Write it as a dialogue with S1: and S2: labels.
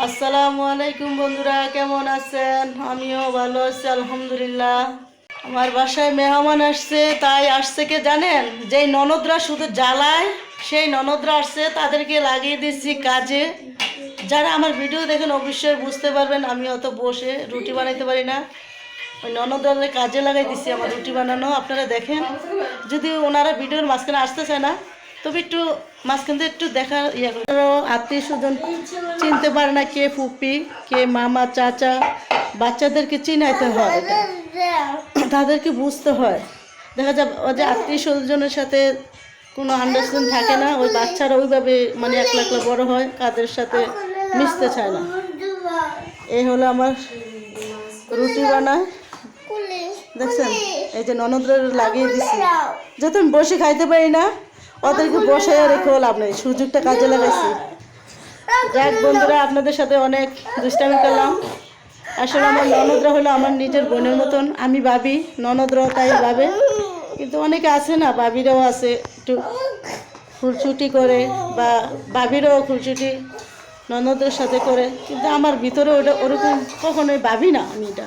S1: আসসালামু আলাইকুম বন্ধুরা, কেমন আছেন? আমিও ভালো আছি, আলহামদুলিল্লাহ। আমার বাসায় মেহমান আসছে, তাই আসছে কে জানেন? যেই ননদরা শুধু জ্বালায়, সেই ননদরা আসছে, তাদেরকে লাগিয়ে দিচ্ছি কাজে। যারা আমার ভিডিও দেখেন, অবশ্যই বুঝতে পারবেন, আমি অত বসে রুটি বানাইতে পারি না। ওই ননদদের কাজে লাগাই দিচ্ছি, আমার রুটি বানানো। আপনারা দেখেন, যদি ওনারা ভিডিওর মাঝখানে আসতে চায় না তবে একটু মাঝখান থেকে একটু দেখা ইয়ে আত্মীয় স্বজন চিনতে পারে না কে ফুপি, কে মামা, চাচা, বাচ্চাদেরকে চিনাইতে হয়। তাদেরকে বুঝতে হয়। দেখা যায় যে আত্মীয় স্বজনের সাথে কোনো আন্ডারস্ট্যান্ড থাকে না, ওই বাচ্চারা ওইভাবে মানে একলা একলা বড় হয়, কাদের সাথে মিশতে চায় না। এই হলো আমার রুটি বানায়। দেখছেন? এই যে ননদরা লাগিয়ে দিছি। যেহেতু আমি বসে খাইতে পারি না ওদেরকে বসে রেখেও লাভ নেই। সুযোগটা কাজে লাগাইছি। যাক বন্ধুরা আপনাদের সাথে অনেক দুষ্টামি করলাম। আসলে আমার ননদরা হলো আমার নিজের বোনের মতন। আমি ভাবি ননদরাও তাই ভাবে। কিন্তু অনেকে আছে না ভাবিরাও আছে। একটু খুলছুটি করে বা ভাবিরাও খুলছুটি ননদের সাথে করে। কিন্তু আমার ভিতরে ওটা ওরকম কখনোই ভাবি না আমি এটা।